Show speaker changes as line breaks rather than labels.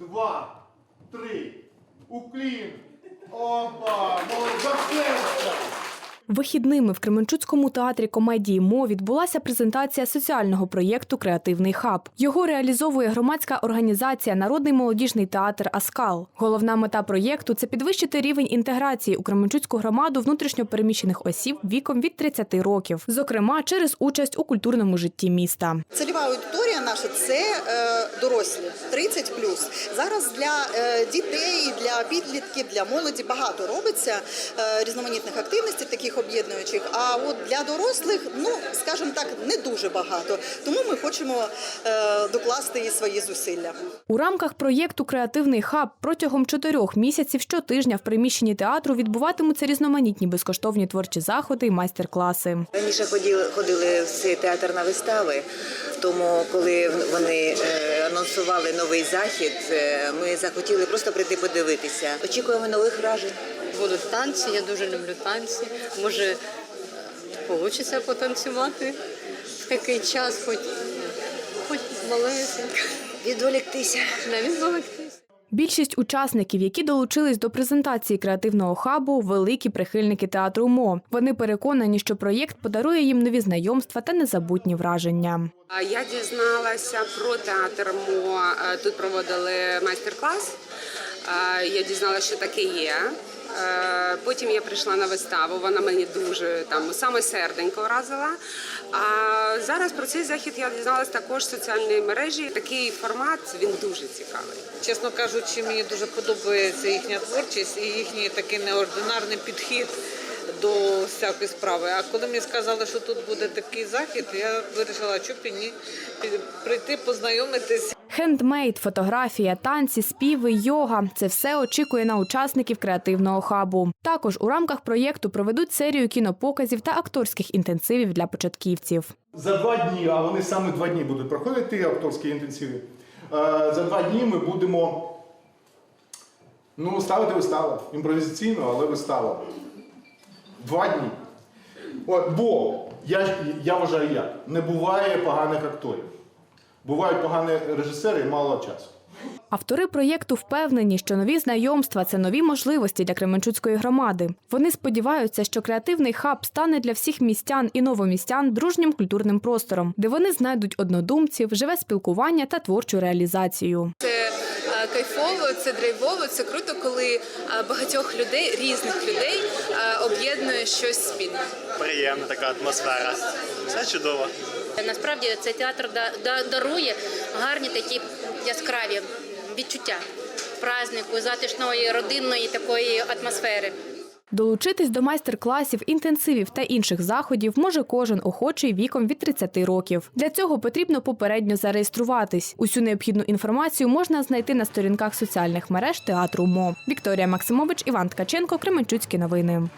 два, три. Уклін. Опа! Молодець! Вихідними в Кременчуцькому театрі комедії мо відбулася презентація соціального проєкту Креативний хаб. Його реалізовує громадська організація Народний молодіжний театр Аскал. Головна мета проєкту це підвищити рівень інтеграції у Кременчуцьку громаду внутрішньопереміщених осіб віком від 30 років, зокрема через участь у культурному житті міста.
Цільова аудиторія наша це е, дорослі 30 Зараз для е, дітей, для підлітків, для молоді багато робиться е, різноманітних активностей, таких об'єднуючих. А от для дорослих, ну скажімо так, не дуже багато. Тому ми хочемо е, докласти і свої зусилля.
У рамках проєкту Креативний хаб протягом чотирьох місяців щотижня в приміщенні театру відбуватимуться різноманітні безкоштовні творчі заходи і майстер-класи.
Раніше ходили, ходили в цей театр на вистави, тому коли вони е, анонсували новий захід, е, ми захотіли просто прийти подивитися. Очікуємо нових вражень.
Будуть танці, я дуже люблю танці. Може, вийде потанцювати в такий час, хоч, хоч малесенько,
Відволіктися.
не відволіктись.
Більшість учасників, які долучились до презентації креативного хабу, великі прихильники театру МО. Вони переконані, що проєкт подарує їм нові знайомства та незабутні враження.
Я дізналася про театр МО. е, Тут проводили майстер-клас. Е, Я дізналася, що таке є. Е, Потім я прийшла на виставу. Вона мені дуже там саме серденько вразила. А зараз про цей захід я дізналася також в соціальній мережі. Такий формат він дуже цікавий.
Чесно кажучи, мені дуже подобається їхня творчість і їхній такий неординарний підхід до всякої справи. А коли мені сказали, що тут буде такий захід, я вирішила, що ні прийти познайомитись.
Хендмейд, фотографія, танці, співи, йога це все очікує на учасників креативного хабу. Також у рамках проєкту проведуть серію кінопоказів та акторських інтенсивів для початківців.
За два дні, а вони саме два дні будуть проходити акторські інтенсиви. е, За два дні ми будемо ну, ставити виставу. Імпровізаційну, але виставу. Два дні. От, бо я, я вважаю як, не буває поганих акторів. Бувають погані режисери і мало часу.
Автори проєкту впевнені, що нові знайомства це нові можливості для Кременчуцької громади. Вони сподіваються, що креативний хаб стане для всіх містян і новомістян дружнім культурним простором, де вони знайдуть однодумців, живе спілкування та творчу реалізацію.
Це кайфово, це драйвово, це круто, коли багатьох людей, різних людей об'єднує щось спільне.
приємна така атмосфера. Все чудово.
Насправді цей театр да- да- дарує гарні такі яскраві відчуття празднику, затишної родинної такої атмосфери.
Долучитись до майстер-класів, інтенсивів та інших заходів може кожен охочий віком від 30 років. Для цього потрібно попередньо зареєструватись. Усю необхідну інформацію можна знайти на сторінках соціальних мереж театру МО. Вікторія Максимович, Іван Ткаченко, Кременчуцькі новини.